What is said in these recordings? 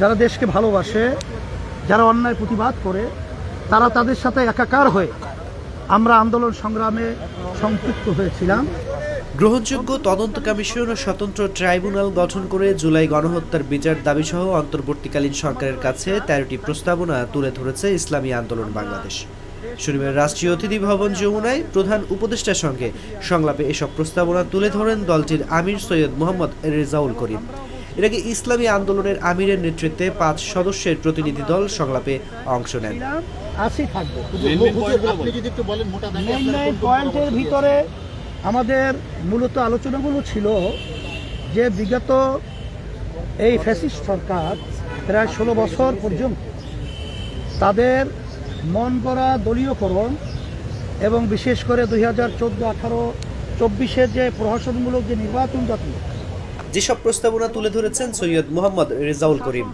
যারা দেশকে ভালোবাসে, যারা অন্যায় প্রতিবাদ করে, তারা তাদের সাথে একাকার হয়ে আমরা আন্দোলন সংগ্রামে সম্পৃক্ত হয়েছিলাম। গ্রহণযোগ্য তদন্ত কমিশন ও স্বতন্ত্র ট্রাইব্যুনাল গঠন করে জুলাই গণহত্যার বিচার দাবিসহ অন্তর্বর্তীকালীন সরকারের কাছে তেরোটি প্রস্তাবনা তুলে ধরেছে ইসলামী আন্দোলন বাংলাদেশ। শনিবার রাষ্ট্রীয় অতিথি ভবন যমুনায় প্রধান উপদেষ্টার সঙ্গে সংলাপে এসব প্রস্তাবনা তুলে ধরেন দলটির আমির সৈয়দ মোহাম্মদ রেজাউল করিম। এর আগে ইসলামী আন্দোলনের আমিরের নেতৃত্বে পাঁচ সদস্যের প্রতিনিধি দল সংলাপে অংশ নেন। থাকবে। আপনি যদি একটু বলেন মোটা দাগে মেইন আপনারা মেইন কোন কোন পয়েন্টের ভিতরে আমাদের মূলত আলোচনাগুলো ছিল যে বিগত এই ফ্যাসিস্ট সরকার প্রায় ষোলো বছর পর্যন্ত তাদের মন করা দলীয়করণ এবং বিশেষ করে দুই হাজার চোদ্দ আঠারো চব্বিশের যে প্রহসনমূলক যে নির্বাচন জাতীয় যেসব প্রস্তাবনা তুলে ধরেছেন সৈয়দ মোহাম্মদ রেজাউল করিম।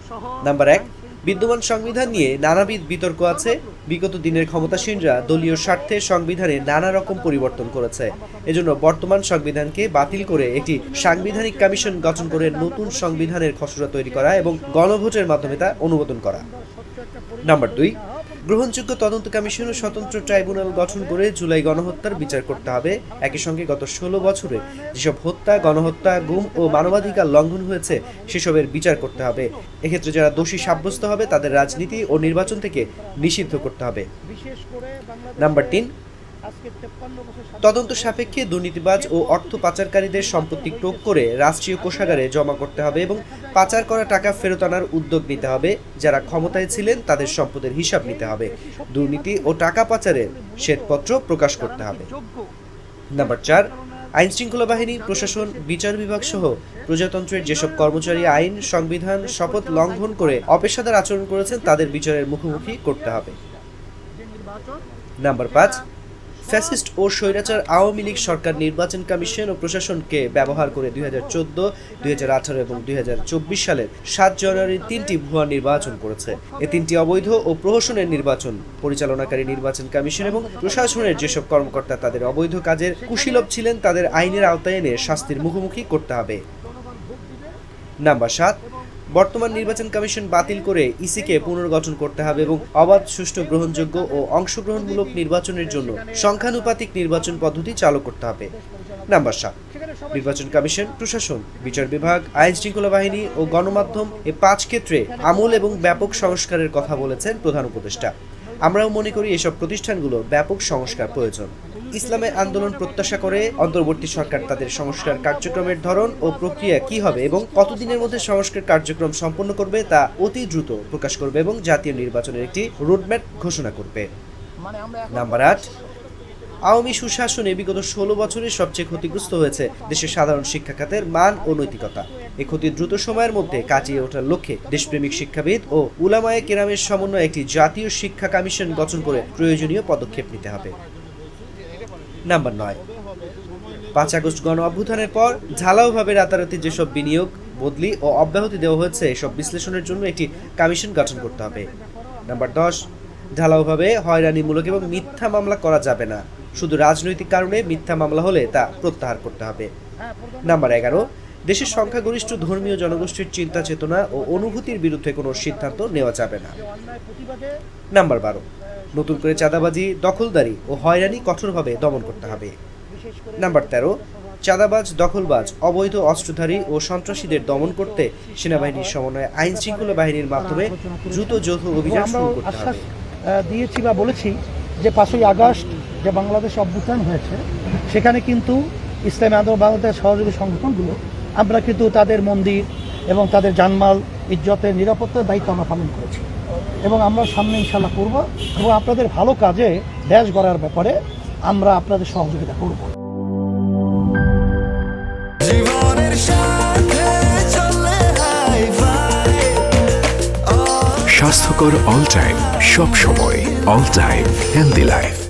নাম্বার এক, বিদ্যমান সংবিধান নিয়ে নানাবিধ বিতর্ক আছে। বিগত দিনের ক্ষমতাসীনরা দলীয় স্বার্থে সংবিধানে নানা রকম পরিবর্তন করেছে। এজন্য বর্তমান সংবিধানকে বাতিল করে একটি সাংবিধানিক কমিশন গঠন করে নতুন সংবিধানের খসড়া তৈরি করা এবং গণভোটের মাধ্যমে তা অনুমোদন করা। নাম্বার দুই গ্রহণযোগ্য তদন্ত কমিশন ও স্বতন্ত্র ট্রাইব্যুনাল গঠন করে জুলাই গণহত্যার বিচার করতে হবে। একই সঙ্গে গত ষোলো বছরে যেসব হত্যা গণহত্যা গুম ও মানবাধিকার লঙ্ঘন হয়েছে সেসবের বিচার করতে হবে। এক্ষেত্রে যারা দোষী সাব্যস্ত হবে তাদের রাজনীতি ও নির্বাচন থেকে নিষিদ্ধ করতে হবে। নাম্বার তিন তদন্ত সাপেক্ষে দুর্নীতিবাজ ও অর্থ পাচারকারীদের সম্পত্তি টোপ করে রাষ্ট্রীয় কোষাগারে জমা করতে হবে এবং পাচার করা টাকা ফেরত আনার উদ্যোগ নিতে হবে। যারা ক্ষমতায় ছিলেন, তাদের সম্পদের হিসাব নিতে হবে। দুর্নীতি ও টাকা পাচারের শ্বেতপত্র প্রকাশ করতে হবে। নাম্বার চার আইন শৃঙ্খলা বাহিনী, প্রশাসন, বিচার বিভাগ সহ প্রজাতন্ত্রের যেসব কর্মচারী আইন, সংবিধান, শপথ লঙ্ঘন করে অপেশাদার আচরণ করেছেন, তাদের বিচারের মুখোমুখি করতে হবে। নাম্বার পাঁচ ফ্যাসিস্ট ও স্বৈরাচার আওয়ামী লীগ সরকার নির্বাচন কমিশন ও প্রশাসনকে ব্যবহার করে দুই হাজার চোদ্দ, দুই হাজার আঠারো এবং দুই হাজার চব্বিশ সালের সাত জানুয়ারি তিনটি ভুয়া নির্বাচন করেছে। এ তিনটি অবৈধ ও প্রহসনের নির্বাচন, পরিচালনাকারী নির্বাচন কমিশন এবং প্রশাসনের যেসব কর্মকর্তা তাদের অবৈধ কাজের কুশীলভ ছিলেন, তাদের আইনের আওতায় এনে শাস্তির মুখোমুখি করতে হবে। নাম্বার সাত বর্তমান নির্বাচন কমিশন বাতিল করে ইসিকে পুনর্গঠন করতে হবে এবং অবাধ, সুষ্ঠু, গ্রহণযোগ্য ও অংশগ্রহণমূলক নির্বাচনের জন্য সংখ্যানুপাতিক নির্বাচন পদ্ধতি চালু করতে হবে। নাম্বার সাত। নির্বাচন কমিশন, প্রশাসন, বিচার বিভাগ আইন শৃঙ্খলা বাহিনী ও গণমাধ্যম এ পাঁচ ক্ষেত্রে আমূল এবং ব্যাপক সংস্কারের কথা বলেছেন প্রধান উপদেষ্টা। আমরাও মনে করি এসব প্রতিষ্ঠানগুলো ব্যাপক সংস্কার প্রয়োজন। ইসলামের আন্দোলন প্রত্যাশা করে অন্তর্বর্তী সরকার তাদের সংস্কার কার্যক্রমের ধরন ও প্রক্রিয়া কি হবে এবং কতদিনের মধ্যে সংস্কার কার্যক্রম সম্পন্ন করবে তা অতি দ্রুত প্রকাশ করবে এবং জাতীয় নির্বাচনের একটি রোডম্যাপ ঘোষণা করবে। মানে নাম্বার আট আওয়ামী সুশাসনে বিগত ষোলো বছরে সবচেয়ে ক্ষতিগ্রস্ত হয়েছে দেশের সাধারণ শিক্ষা খাতের মান ও নৈতিকতা। এই ক্ষতি দ্রুত সময়ের মধ্যে কাটিয়ে ওঠার লক্ষ্যে দেশপ্রেমিক শিক্ষাবিদ ও উলামায়ে কেরামের সমন্বয়ে একটি জাতীয় শিক্ষা কমিশন গঠন করে প্রয়োজনীয় পদক্ষেপ নিতে হবে। নাম্বার নয়। পাঁচ আগস্ট গণ অভ্যুত্থানের পর ঝালাওভাবে রাতারাতি যেসব বিনিয়োগ, বদলি ও অব্যাহতি দেওয়া হয়েছে, এসব বিশ্লেষণের জন্য একটি কমিশন গঠন করতে হবে। নাম্বার দশ ঢালাওভাবে হয়রানিমূলক এবং মিথ্যা মামলা করা যাবে না। শুধু রাজনৈতিক কারণে মিথ্যা মামলা হলে তা প্রত্যাহার করতে হবে। নাম্বার এগারো দেশের সংখ্যাগরিষ্ঠ ধর্মীয় জনগোষ্ঠীর চিন্তা চেতনা ও অনুভূতির বিরুদ্ধে কোনো সিদ্ধান্ত নেওয়া যাবে না। নাম্বার বারো। নতুন করে চাঁদাবাজি, দখলদারি ও হয়রানি কঠোরভাবে দমন করতে হবে। নাম্বার তেরো। চাঁদাবাজ, দখলবাজ, অবৈধ অস্ত্রধারী ও সন্ত্রাসীদের দমন করতে সেনাবাহিনীর সমন্বয়ে আইন শৃঙ্খলা বাহিনীর মাধ্যমে দ্রুত যৌথ অভিযান শুরু করতে হবে। দিয়েছি বা বলেছি যে পাঁচই আগস্ট যে বাংলাদেশ অভ্যুত্থান হয়েছে, সেখানে কিন্তু ইসলামী আন্দোলন, বাংলাদেশ সহযোগী সংগঠনগুলো আমরা কিন্তু তাদের মন্দির এবং তাদের জানমাল ইজ্জতের নিরাপত্তার দায়িত্ব আমরা পালন করেছি। এবং আমরা সামনে ইনশাল্লাহ করব এবং আপনাদের ভালো কাজে দেশ গড়ার ব্যাপারে আমরা আপনাদের সহযোগিতা করব। জীবনের সাথে চলে হাই ফাই স্বাস্থ্যকর অল টাইম সব সময় অল টাইম হেলদি লাইফ।